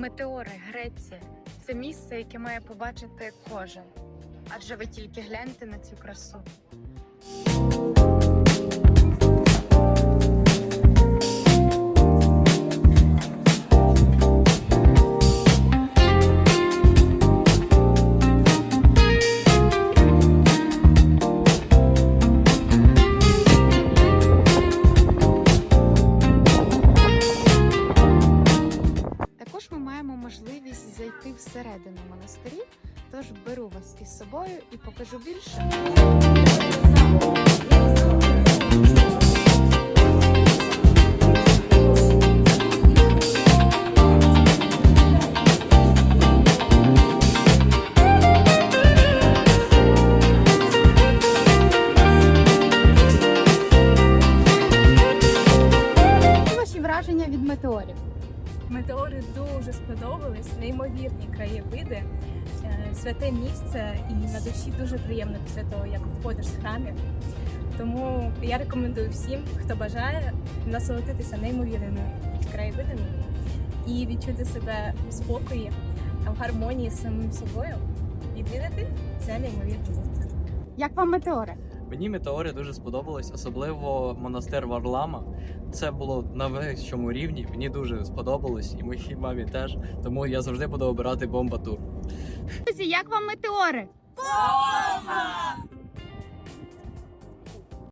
Метеори, Греція це місце, яке має побачити кожен. Адже ви тільки гляньте на цю красу. Можливість зайти всередину монастирів, тож беру вас із собою і покажу більше. Враження від метеорів? Метеори дуже сподобались, неймовірні краєвиди, е, святе місце, і на душі дуже приємно після того, як входиш з храмів. Тому я рекомендую всім, хто бажає насолодитися неймовірними краєвидами і відчути себе в спокої, в гармонії з самим собою. Відвідати це неймовірне місце. Як вам метеори? Мені метеори дуже сподобались, особливо монастир Варлама. Це було на вищому рівні. Мені дуже сподобалось, і моїй мамі теж. Тому я завжди буду обирати бомба тур. Друзі, як вам метеори? Бомба!